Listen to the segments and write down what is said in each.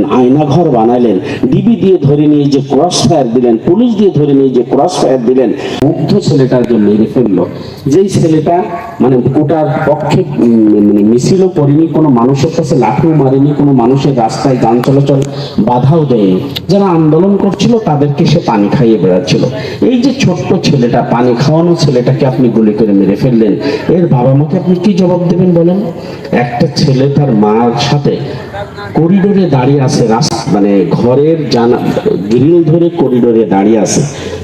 করলেন আয়না ঘর বানালেন ডিবি দিয়ে ধরে নিয়ে যে ক্রস ফায়ার দিলেন পুলিশ দিয়ে ধরে নিয়ে যে ক্রস ফায়ার দিলেন, মুগ্ধ ছেলেটার জন্য মেরে ফেলল যেই ছেলেটা মানে ওটার পক্ষে মানে মিছিলও করেনি, কোনো মানুষের কাছে লাঠিও মারেনি, কোনো মানুষের রাস্তায় যান চলাচল বাধাও দেয়নি। যারা আন্দোলন করছিল, তাদেরকে সে পানি খাইয়ে বেড়াচ্ছিল। এই যে ছোট্ট ছেলেটা, পানি খাওয়ানো ছেলেটাকে আপনি গুলি করে মেরে ফেললেন, এর বাবা মাকে আপনি কি জবাব দেবেন বলেন? একটা ছেলে তার মার সাথে করিডোরে দাঁড়িয়ে আছে রাস্তা মানে ঘরের জানা, গ্রিল ধরে করিডোরে দাঁড়িয়ে আছে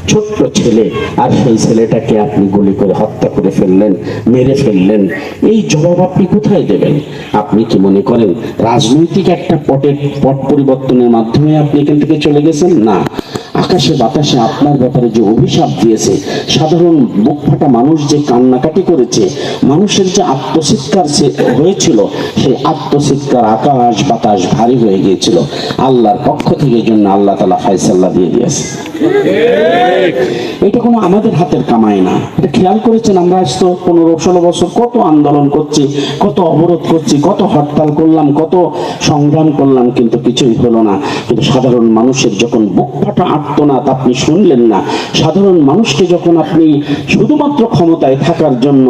ছোট্ট ছেলে, আর সেই ছেলেটাকে আপনি গুলি করে হত্যা করে ফেললেন, মেরে ফেললেন। এই জবাব আপনি কোথায় দেবেন? আপনি কি মনে করেন রাজনৈতিক একটা পটের পট পরিবর্তনের মাধ্যমে আপনি এখান থেকে চলে গেছেন? না। আকাশে বাতাসে আপনার ব্যাপারে যে অভিশাপ দিয়েছে, সাধারণ বুক ফাটা মানুষ যে কান্নাকাটি করেছে, মানুষের যে আত্মচিৎকার হয়েছিল, সেই আত্মচিৎকার আকাশ বাতাস ভারী হয়ে গিয়েছিল। আল্লাহর পক্ষ থেকে জন্য আল্লাহ তালা ফাইসাল্লাহ দিয়ে দিয়েছে। এটা কোনো আমাদের হাতের কামাই না। এটা খেয়াল করেছেন আমরা আজ তো পনেরো, ষোলো বছর কত আন্দোলন করছি, কত অবরোধ করছি, কত হরতাল করলাম, কত সংগ্রাম করলাম, কিন্তু কিছুই হলো না। কিন্তু সাধারণ মানুষের যখন বুক ফাটা আর্তনাদ আপনি শুনলেন না। সাধারণ মানুষকে যখন আপনি শুধুমাত্র ক্ষমতায় থাকার জন্য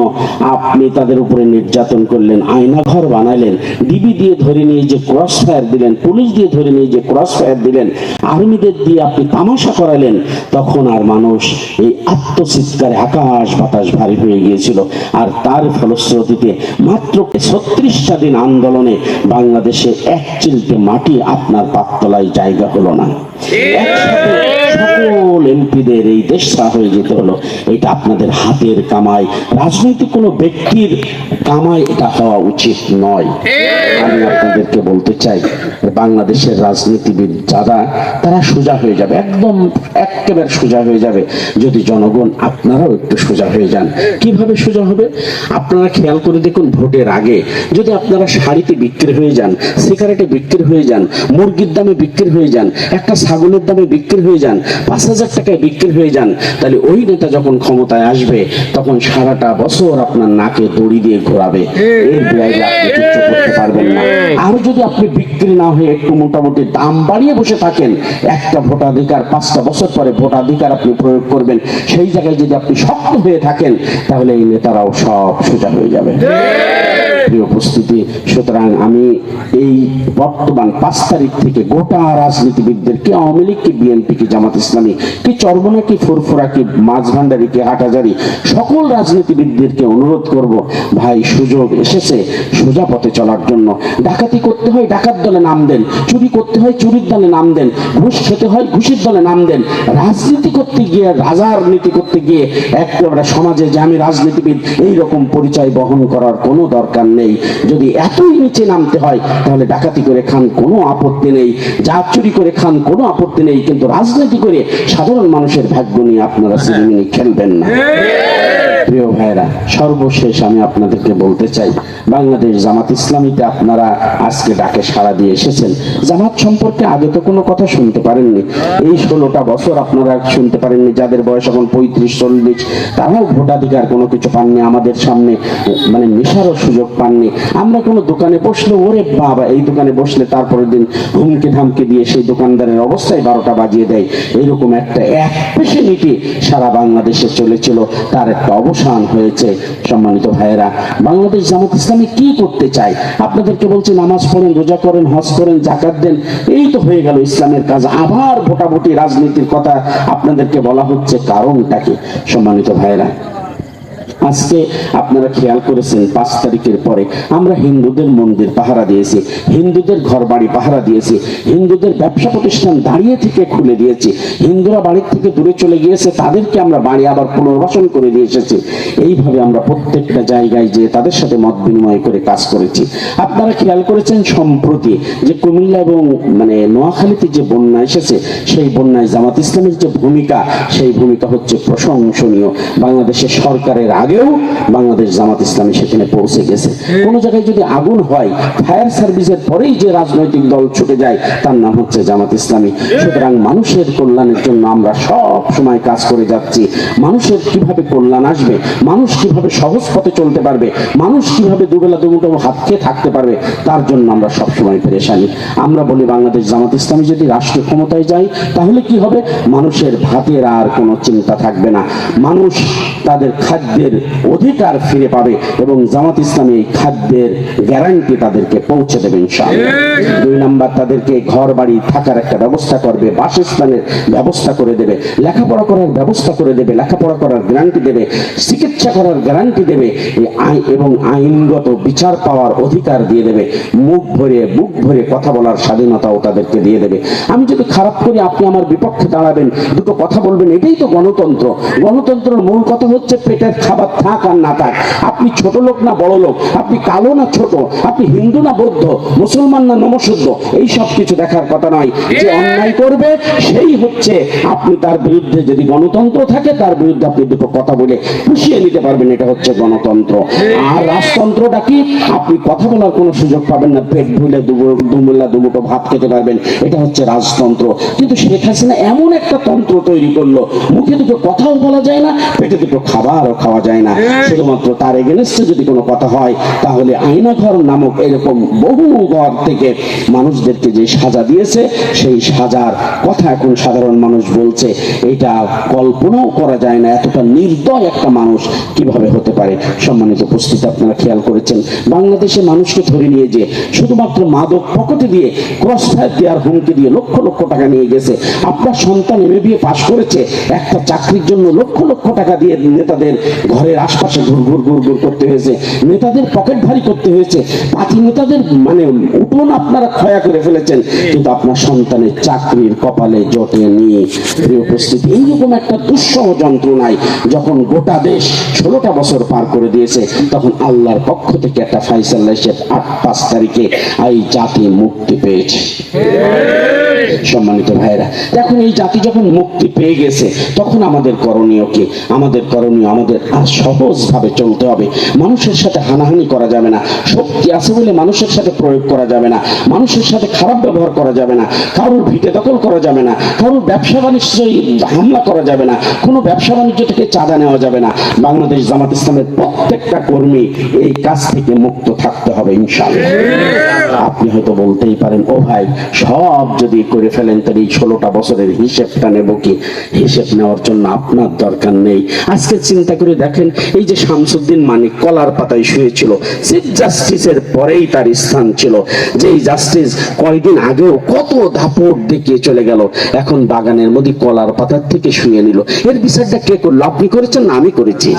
আপনি তাদের উপরে নির্যাতন করলেন আয়না ঘর বানালেন ডিবি দিয়ে ধরে নিয়ে যে ক্রস ফায়ার দিলেন পুলিশ দিয়ে ধরে নিয়ে যে ক্রস ফায়ার দিলেন, আর্মিদের দিয়ে আপনি তামাশা করালেন, তখন আর মানুষ এই আত্মচিৎকারে আকাশ বাতাস ভারী হয়ে গিয়েছিল। আর তার ফলশ্রুতিতে মাত্র ছত্রিশটা দিন আন্দোলনে বাংলাদেশে এক চিলতে মাটি আপনার পাততলায় জায়গা হলো না। 起。সকল এমপিদের এই দেশ ছাড়া হয়ে যেতে হলো। এটা আপনাদের হাতের কামাই। রাজনৈতিক কোনো ব্যক্তির কামাই এটা হওয়া উচিত নয়। আমি আপনাদেরকে বলতে চাই, বাংলাদেশের রাজনীতিবিদ যারা, তারা সোজা হয়ে যাবে, একদম একেবারে সোজা হয়ে যাবে। যদি জনগণ আপনারাও একটু সোজা হয়ে যান, কীভাবে সোজা হবে? আপনারা খেয়াল করে দেখুন ভোটের আগে, যদি আপনারা শাড়িতে বিক্রি হয়ে যান, সিগারেটে বিক্রি হয়ে যান, মুরগির দামে বিক্রি হয়ে যান, একটা ছাগলের দামে বিক্রি হয়ে যান পাঁচ হাজার টাকায় বিক্রি হয়ে যান, তাহলে ওই নেতা যখন ক্ষমতায় আসবে, তখন সারাটা বছর আপনার নাকে দড়ি দিয়ে ঘোরাবে। এর বাইরে আপনি কিচ্ছু করতে পারবেন না। আর যদি আপনি বিক্রি না হয়ে একটু মোটামুটি দাম বাড়িয়ে বসে থাকেন, একটা ভোটাধিকার, পাঁচটা বছর পরে ভোটাধিকার আপনি প্রয়োগ করবেন, সেই জায়গায় যদি আপনি শক্ত হয়ে থাকেন, তাহলে এই নেতারাও সব সোজা হয়ে যাবে। উপস্থিতি, সুতরাং আমি এই বর্তমান পাঁচ তারিখ থেকে গোটা রাজনীতিবিদদের কি আওয়ামী লীগ কি বিএনপি কি জামাত ইসলামী, কি চরমনা, কি ফুরফুরা, কি মাঝভান্ডারি, কি হাটাজারি, সকল রাজনীতিবিদদেরকে অনুরোধ করব, ভাই, সুযোগ এসেছে, সোজা পথে চলার জন্য। ডাকাতি করতে হয়, ডাকাত দলে নাম দেন। চুরি করতে হয়, চুরির দলে নাম দেন। ঘুষ খেতে হয়, ঘুষের দলে নাম দেন। রাজনীতি করতে গিয়ে, রাজার নীতি করতে গিয়ে একেবারে সমাজে যে আমি রাজনীতিবিদ এই রকম পরিচয় বহন করার কোনো দরকার নেই। যদি এতই নিচে নামতে হয়, তাহলে ডাকাতি করে খান কোনো আপত্তি নেই। যা চুরি করে খান কোনো আপত্তি নেই, কিন্তু রাজনীতি করে সাধারণ মানুষের ভাগ্য নিয়ে আপনারা সিনেমিনি খেলবেন না। প্রিয় ভাইরা সর্বশেষ আমি আপনাদেরকে বলতে চাই বাংলাদেশ জামাত ইসলামীতে আপনারা আজকে ডাকে সাড়া দিয়ে এসেছেন। জামাত সম্পর্কে আগে তো কোনো কথা শুনতে পারেননি। এই ষোলোটা বছর আপনারা শুনতে পারেননি যাদের বয়স এখন পঁয়ত্রিশ চল্লিশ তারাও ভোটাধিকার কোনো কিছু পাননি আমাদের সামনে মানে নেশারও সুযোগ পাননি। আমরা কোনো দোকানে বসলে ওরে বাবা এই দোকানে বসলে তারপরের দিন হুমকি ধামকি দিয়ে সেই দোকানদারের অবস্থায় বারোটা বাজিয়ে দেয়। এরকম একটা এক পেশে নীতি সারা বাংলাদেশে চলেছিল। তার একটা অবসান হয়েছে। সম্মানিত ভাইয়েরা, বাংলাদেশ জামাত ইসলামী কি করতে চাই আপনাদেরকে বলছি, নামাজ পড়েন, রোজা করেন, হজ করেন জাকাত দেন, এই তো হয়ে গেল ইসলামের কাজ। আবার ভোটাভুটি রাজনীতির কথা আপনাদেরকে বলা হচ্ছে, কারণটা কি? সম্মানিত ভাইয়েরা আজকে আপনারা খেয়াল করেছেন, পাঁচ তারিখের পরে আমরা হিন্দুদের মন্দির পাহারা দিয়েছি, হিন্দুদের ঘর বাড়ি পাহারা দিয়েছি, হিন্দুদের ব্যবসা প্রতিষ্ঠান দাঁড়িয়ে থেকে খুলে দিয়েছি, হিন্দুরা বাড়ির থেকে দূরে চলে গিয়েছে, তাদেরকে আমরা বাড়ি আবার পুনর্বাসন করে দিয়ে এসেছি। এইভাবে আমরা প্রত্যেকটা জায়গায় যে তাদের সাথে মত বিনিময় করে কাজ করেছি। আপনারা খেয়াল করেছেন সম্প্রতি যে কুমিল্লা এবং মানে নোয়াখালীতে যে বন্যা এসেছে, সেই বন্যায় জামাত ইসলামের যে ভূমিকা, সেই ভূমিকা হচ্ছে প্রশংসনীয়। বাংলাদেশের সরকারের আগে আগেও বাংলাদেশ জামাত ইসলামী সেখানে পৌঁছে গেছে। কোনো জায়গায় যদি আগুন হয় ফায়ার সার্ভিসের পরেই যে রাজনৈতিক দল ছুটে যায় তার নাম হচ্ছে জামাত ইসলামী। সুতরাং মানুষের কল্যাণের জন্য আমরা সব সময় কাজ করে যাচ্ছি। মানুষের কীভাবে কল্যাণ আসবে? মানুষ কীভাবে সহজ পথে চলতে পারবে? মানুষ কীভাবে দুবেলা দুমুটো হাত খেয়ে থাকতে পারবে? তার জন্য আমরা সব সময় পেরেশানি। আমরা বলি বাংলাদেশ জামাত ইসলামী যদি রাষ্ট্রীয় ক্ষমতায় যায় তাহলে কি হবে? মানুষের ভাতের আর কোনো চিন্তা থাকবে না। মানুষ তাদের খাদ্যের অধিকার ফিরে পাবে এবং জামাত ইসলামী এই খাদ্যের গ্যারান্টি তাদেরকে পৌঁছে দেবে ইনশাআল্লাহ। দুই নাম্বার তাদেরকে ঘর বাড়ি থাকার একটা ব্যবস্থা করবে বাসস্থানের ব্যবস্থা করে দেবে লেখাপড়া করার ব্যবস্থা করে দেবে লেখাপড়া করার গ্যারান্টি দেবে চিকিৎসা করার গ্যারান্টি দেবে আইন এবং আইনগত বিচার পাওয়ার অধিকার দিয়ে দেবে মুখ ভরে বুক ভরে কথা বলার স্বাধীনতাও তাদেরকে দিয়ে দেবে। আমি যদি খারাপ করি আপনি আমার বিপক্ষে দাঁড়াবেন দুটো কথা বলবেন এটাই তো গণতন্ত্র। গণতন্ত্রের মূল কথা হচ্ছে পেটের খাবার থাক আর না থাক। আপনি ছোট লোক না বড় লোক, আপনি কালো না ছোট, আপনি হিন্দু না বৌদ্ধ, মুসলমান না নমশুদ্ধ এই সব কিছু দেখার কথা নয়। যে অন্যায় করবে, সেই হচ্ছে আপনি তার বিরুদ্ধে যদি গণতন্ত্র থাকে, তার বিরুদ্ধে আপনি দুটো কথা বলে পুষিয়ে নিতে পারবেন, এটা হচ্ছে গণতন্ত্র। আর রাজতন্ত্রটা কি? আপনি কথা বলার কোনো সুযোগ পাবেন না, পেট ভুলে দুমুল্লা দুমুটো ভাত খেতে পারবেন, এটা হচ্ছে রাজতন্ত্র। কিন্তু শেখ হাসিনা এমন একটা তন্ত্র তৈরি করল, মুখে দুটো কথাও বলা যায় না, পেটে দুটো খাবারও খাওয়া যায় না। শুধুমাত্র তার এগেনস্টে যদি কোনো কথা হয় তাহলে আয়নাঘর নামক এরকম বহু ঘর থেকে মানুষদেরকে যে সাজা দিয়েছে সেই সাজার কথা এখন সাধারণ মানুষ বলছে এটা কল্পনাও করা যায় না। এতটা নির্দয় একটা মানুষ কীভাবে হতে পারে? সম্মানিত উপস্থিতি আপনারা খেয়াল করেছেন? বাংলাদেশে মানুষকে ধরে নিয়ে যে শুধুমাত্র মাদক পকেটে দিয়ে ক্রস ফায়ার দেওয়ার হুমকি দিয়ে লক্ষ লক্ষ টাকা নিয়ে গেছে আপনার সন্তান এমএ বিএ পাশ করেছে একটা চাকরির জন্য লক্ষ লক্ষ টাকা দিয়ে নেতাদের ঘরের আশপাশে ঘুর ঘুর ঘুর ঘুর করতে হয়েছে। নেতাদের পকেট ভারী করতে হয়েছে। পাতি নেতাদের মানে উঠোন আপনারা ক্ষয়া করে ফেলেছেন। কিন্তু আপনার সন্তানের চাকরির কপালে জটেনি। প্রিয় উপস্থিতি, এইরকম একটা দুঃসহ যন্ত্রণায় যখন গোটা দেশ ষোলোটা বছর পার করে দিয়েছে, তখন আল্লাহর পক্ষ থেকে একটা ফাইসাল্লা এসে আট পাঁচ তারিখে এই জাতি মুক্তি পেয়েছে। সম্মানিত ভাইরা এখন এই জাতি যখন মুক্তি পেয়ে গেছে, তখন আমাদের করণীয় কি? আমাদের করণীয় আমাদের আর সহজভাবে চলতে হবে। মানুষের সাথে হানাহানি করা যাবে না, শক্তি আছে বলে মানুষের সাথে প্রয়োগ করা যাবে না, মানুষের সাথে খারাপ ব্যবহার করা যাবে না, কারোর ভিটে দখল করা যাবে না, কারোর ব্যবসা বাণিজ্য হামলা করা যাবে না, কোনো ব্যবসা বাণিজ্য থেকে চাঁদা নেওয়া যাবে না। বাংলাদেশ জামাত ইসলামের প্রত্যেকটা কর্মী এই কাজ থেকে মুক্ত থাকতে হবে, ইনশাআল্লাহ। আপনি হয়তো বলতেই পারেন, ও ভাই, সব যদি করে ফেলেন তাহলে এই ষোলোটা বছরের হিসেবটা নেব কি? হিসেব নেওয়ার জন্য আপনার দরকার নেই। আজকে চিন্তা করে দেখেন এই যে শামসুদ্দিন মানিক কলার পাতায় শুয়েছিল চিফ জাস্টিসের পরেই তার স্থান ছিল। যে এই জাস্টিস কয়েকদিন আগেও কত দাপট দেখিয়ে চলে গেল এখন বাগানের মধ্যে কলার পাতার থেকে শুয়ে নিল। এর বিচারটা কে করল? আপনি করেছেন না আমি করেছি?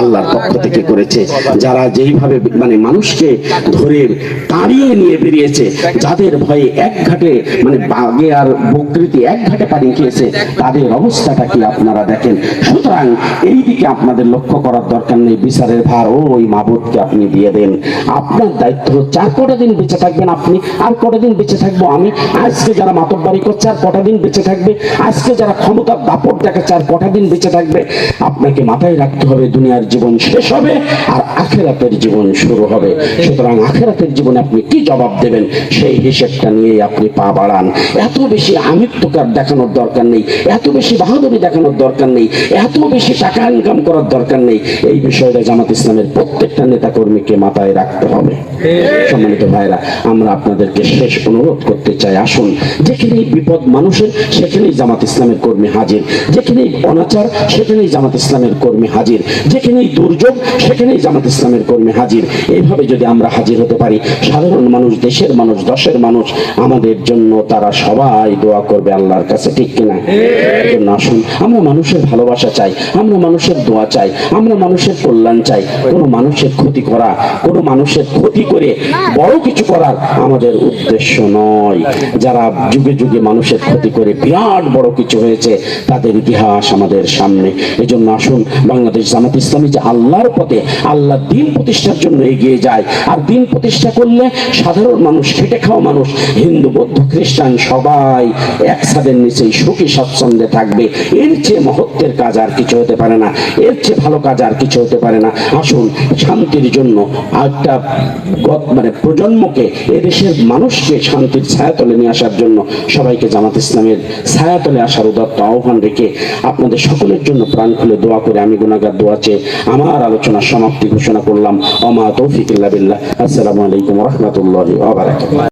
আল্লাহর পক্ষ থেকে করেছে। যারা যেইভাবে মানে মানুষকে ধরে তাড়িয়ে নিয়ে বেরিয়েছে যাদের ভয়ে এক ঘাটে মানে বাগে আর বকৃতি এক ঘাটে পানি খেয়েছে, তাদের অবস্থাটা কি আপনারা দেখেন? সুতরাং এই দিকে আপনাদের লক্ষ্য করার দরকার নেই, বিচারের ভার ওই মাবুদকে আপনি দিয়ে দেন। আপনার দায়িত্ব হচ্ছে আর কটা দিন বেঁচে থাকবেন আপনি, আর কটা দিন বেঁচে থাকব আমি? আজকে যারা মাতব্বারি করছে, আর কটা দিন বেঁচে থাকবে? আজকে যারা ক্ষমতার দাপট দেখাচ্ছে, আর কটা দিন বেঁচে থাকবে? আপনাকে মাথায় রাখতে হবে, দুনিয়ার জীবন শেষ হবে, আর আখেরাতের জীবন শুরু হবে। সুতরাং আখেরাতের জীবনে আপনি কি জবাব দেবেন? সেই হিসেবটা নিয়ে আপনি পা বাড়ান। এত বেশি আমিত্বকার দেখানোর দরকার নেই, এত বেশি বাহাদুরি দেখানোর দরকার নেই, এত বেশি টাকা ইনকাম করার দরকার নেই। এই বিষয়টা জামাত ইসলামের প্রত্যেকটা নেতা কর্মীকে মাথায় রাখতে হবে। সম্মানিত ভাইরা আমরা আপনাদেরকে শেষ অনুরোধ করতে চাই, আসুন, যেখানেই বিপদ মানুষের, সেখানেই জামাত ইসলামের কর্মী হাজির। যেখানেই অনাচার, সেখানেই জামাত ইসলামের কর্মী হাজির। যেখানেই দুর্যোগ, সেখানেই জামাত ইসলামের কর্মী হাজির। এইভাবে যদি আমরা হাজির হতে পারি, সাধারণ মানুষ, দেশের মানুষ, দশের মানুষ, আমাদের জন্য তারা সবাই দোয়া করবে আল্লাহর কাছে, ঠিক কিনা? আসুন, আমরা মানুষের ভালোবাসা চাই, আমরা মানুষের দোয়া চাই, আমরা মানুষের কল্যাণ চাই। কোনো মানুষের ক্ষতি করা, কোনো মানুষের ক্ষতি করে বড় কিছু করার আমাদের উদ্দেশ্য নয়। যারা যুগে যুগে মানুষের ক্ষতি করে বিরাট বড় কিছু হয়েছে, তাদের ইতিহাস আমাদের সামনে। এজন্য আসুন, বাংলাদেশ জামাত ইসলামী যে আল্লাহর পথে, আল্লাহ দিন প্রতিষ্ঠার জন্য এগিয়ে যায়। আর দিন প্রতিষ্ঠা করলে সাধারণ মানুষ, খেটে খাওয়া মানুষ, হিন্দু, বৌদ্ধ, খ্রিস্টান সবাই সবাই এক ছাদের নিচেই সুখী স্বাচ্ছন্দ্যে থাকবে। এর চেয়ে মহত্বের কাজ আর কিছু হতে পারে না। এর চেয়ে ভালো কাজ আর কিছু হতে পারে না। আসুন, শান্তির জন্য একটা মানে প্রজন্মকে, এদেশের মানুষকে শান্তির ছায়াতলে নিয়ে আসার জন্য সবাইকে জামাত ইসলামের ছায়াতলে আসার উদাত্ত আহ্বান রেখে আপনাদের সকলের জন্য প্রাণ খুলে দোয়া করে আমি গুণাগার দোয়া চেয়ে আমার আলোচনার সমাপ্তি ঘোষণা করলাম। অমা তৌফিক আসসালামু আলাইকুম রহমতুল্লাহ